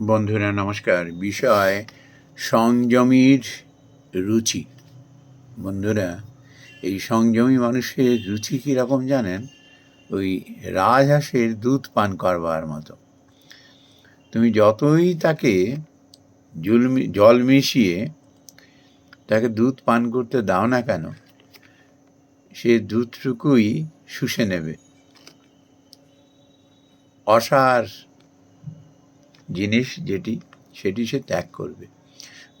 বন্ধুরা, নমস্কার। বিষয় সংযমীর রুচি। বন্ধুরা, এই সংযমী মানুষের রুচি কীরকম জানেন? ওই রাজহাঁসের দুধ পান করবার মতো। তুমি যতই তাকে জল জল মিশিয়ে তাকে দুধ পান করতে দাও না কেন, সে দুধটুকুই শুষে নেবে। অসার জিনিস যেটি, সেটি সে ত্যাগ করবে।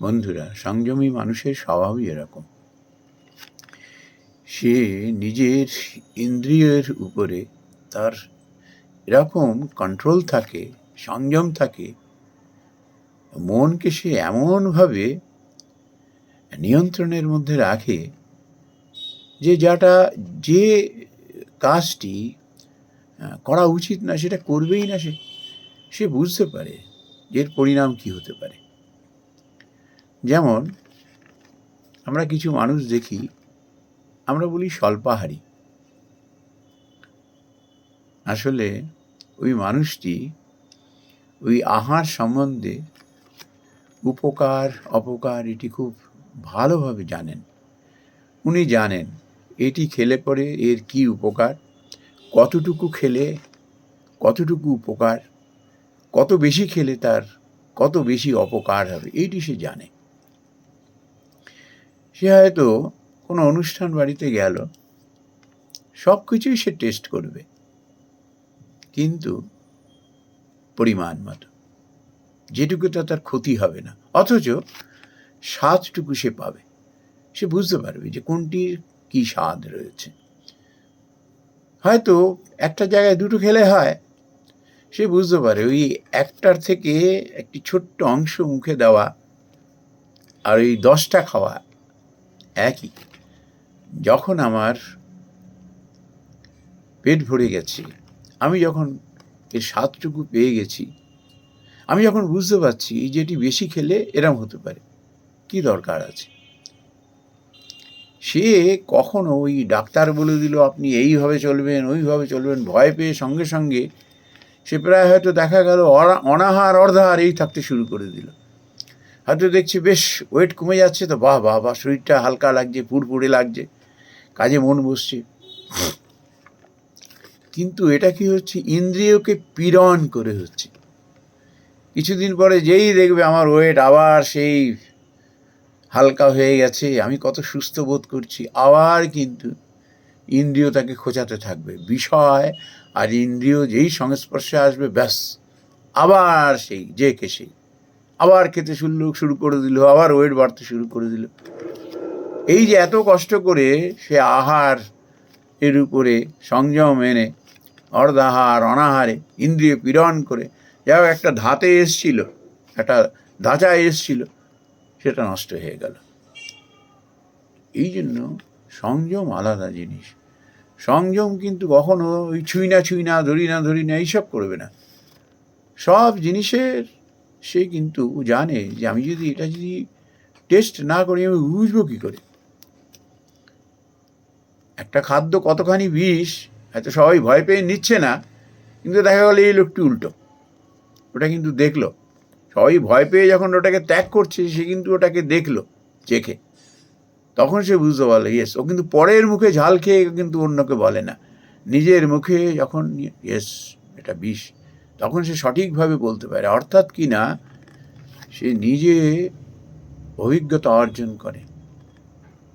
বন্ধুরা, সংযমী মানুষের স্বভাবই এরকম। সে নিজের ইন্দ্রিয়ের উপরে তার এরকম কন্ট্রোল থাকে, সংযম থাকে, মনকে সে এমনভাবে নিয়ন্ত্রণের মধ্যে রাখে যে যাটা, যে কাজটি করা উচিত না, সেটা করবেই না সে। সে বুঝতে পারে এর পরিণাম কি হতে পারে। যেমন, আমরা কিছু মানুষ দেখি, আমরা বলি স্বল্পাহারী। আসলে ওই মানুষটি ওই আহার সম্বন্ধে উপকার, অপকার এটি খুব ভালোভাবে জানেন। উনি জানেন এটি খেলে পরে এর কি উপকার, কতটুকু খেলে কতটুকু উপকার। কত বেশি খেলে তার, কত বেশি অপকার হবে, এইটি সে জানে। সে হয়তো কোনো অনুষ্ঠান বাড়িতে গেল, সব কিছুই সে টেস্ট করবে, কিন্তু পরিমাণ মতো যেটুকুতে তার ক্ষতি হবে না, অথচ স্বাদটুকু সে পাবে। সে বুঝতে পারবে যে কোনটির কি স্বাদ রয়েছে। হয়তো একটা জায়গায় দুটো খেলে হয় সে বুঝতে পারে ওই একটার থেকে একটি ছোট্ট অংশ মুখে দেওয়া আর ওই দশটা খাওয়া একই। যখন আমার পেট ভরে গেছে, আমি যখন এর স্বাদটুকু পেয়ে গেছি, আমি যখন বুঝতে পারছি যে এটি বেশি খেলে এরম হতে পারে, কি দরকার আছে? সে কখনো ওই ডাক্তার বলে দিল, আপনি এইভাবে চলবেন, ওইভাবে চলবেন, ভয় পেয়ে সঙ্গে সঙ্গে সে প্রায় হয়তো দেখা গেল অনাহার অর্ধাহার এই থাকতে শুরু করে দিল। হয়তো দেখছি, বেশ ওয়েট কমে যাচ্ছে তো, বাহ বাহ বাহ, শরীরটা হালকা লাগছে পুরপুরে লাগছে, কাজে মন বসছে। কিন্তু এটা কি হচ্ছে? ইন্দ্রিয়কে পীড়ন করে হচ্ছে। কিছুদিন পরে যেই দেখবে আমার ওয়েট আবার সেই হালকা হয়ে গেছে, আমি কত সুস্থ বোধ করছি, আবার কিন্তু ইন্দ্রিয় তাকে খোঁচাতে থাকবে। বিষয় আর ইন্দ্রিয় যেই সংস্পর্শে আসবে, ব্যাস। আবার সেই, যে কে সেই। আবার খেতে শুরু শুরু করে দিল, আবার ওয়েট বাড়তে শুরু করে দিল। এই যে এত কষ্ট করে সে আহার এর উপরে সংযম এনে, অর্ধাহার, অনাহারে, ইন্দ্রিয় পীড়ন করে যাও একটা ধাতে এসছিল, একটা ধাঁচা এসছিল, সেটা নষ্ট হয়ে গেল। এই জন্য সংযম আলাদা জিনিস। সংযম কিন্তু কখনো ওই ছুঁই না ছুঁই না ধরি না ধরি না এইসব করবে না। সব জিনিসের সে কিন্তু জানে যে আমি যদি এটা যদি টেস্ট না করি, আমি বুঝব কী করে? একটা খাদ্য কতখানি বিষ, হয়তো সবাই ভয় পেয়ে নিচ্ছে না, কিন্তু দেখা গেলো এই লোকটি উল্টো। ওটা কিন্তু দেখল। সবাই ভয় পেয়ে যখন ওটাকে ত্যাগ করছে, সে কিন্তু ওটাকে দেখল, চেখে। তখন সে বুঝতে পারল ইয়েস ও কিন্তু পরের মুখে ঝাল খেয়ে কিন্তু অন্যকে বলে না। নিজের মুখে যখন ইয়েস এটা বিষ, তখন সে সঠিকভাবে বলতে পারে। অর্থাৎ কি না, সে নিজে অভিজ্ঞতা অর্জন করে।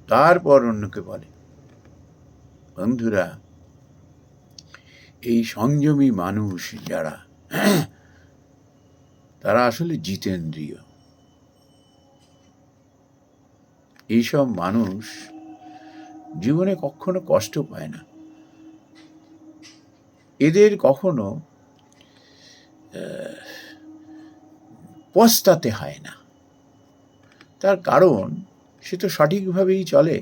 তারপর অন্যকে বলে, বন্ধুরা, এই সংযমী মানুষ যারা, তারা আসলে জিতেন্দ্রীয়। এইসব মানুষ জীবনে কখনো কষ্ট পায় না। এদের কখনো পস্তাতে হয় না। তার কারণ, সে তো সঠিকভাবেই চলে।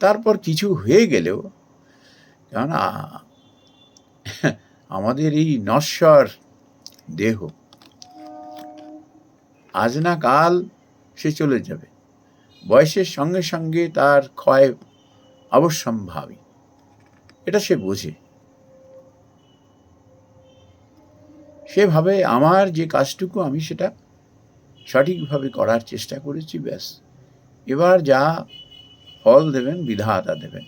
তারপর কিছু হয়ে গেলেও, কেননা, আমাদের এই নশ্বর দেহ, আজ না কাল সে চলে যাবে। বয়সের সঙ্গে সঙ্গে তার ক্ষয় অবশ্যম্ভাবী এটা সে বোঝে। সেভাবে আমার যে কাজটুকু আমি সেটা সঠিকভাবে করার চেষ্টা করেছি, ব্যাস। এবার যা ফল দেবেন, বিধাতা দেবেন,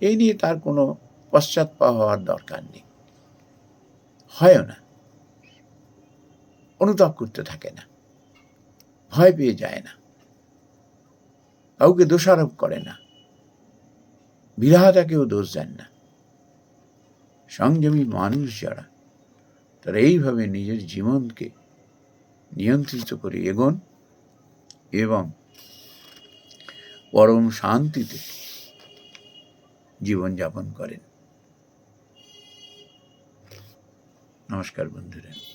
এই নিয়ে তার কোনো পশ্চাৎপা হওয়ার দরকার নেই। হয় না। অনুতাপ করতে থাকে না। ভয় পেয়ে যায় না। কাউকে দোষারোপ করে না। বিধাতাকেও দোষ দেন না। সংযমী মানুষ যারা, তারা এইভাবে নিজের জীবনকে নিয়ন্ত্রিত করে এগোন এবং পরম শান্তিতে জীবনযাপন করেন। নমস্কার বন্ধুরা।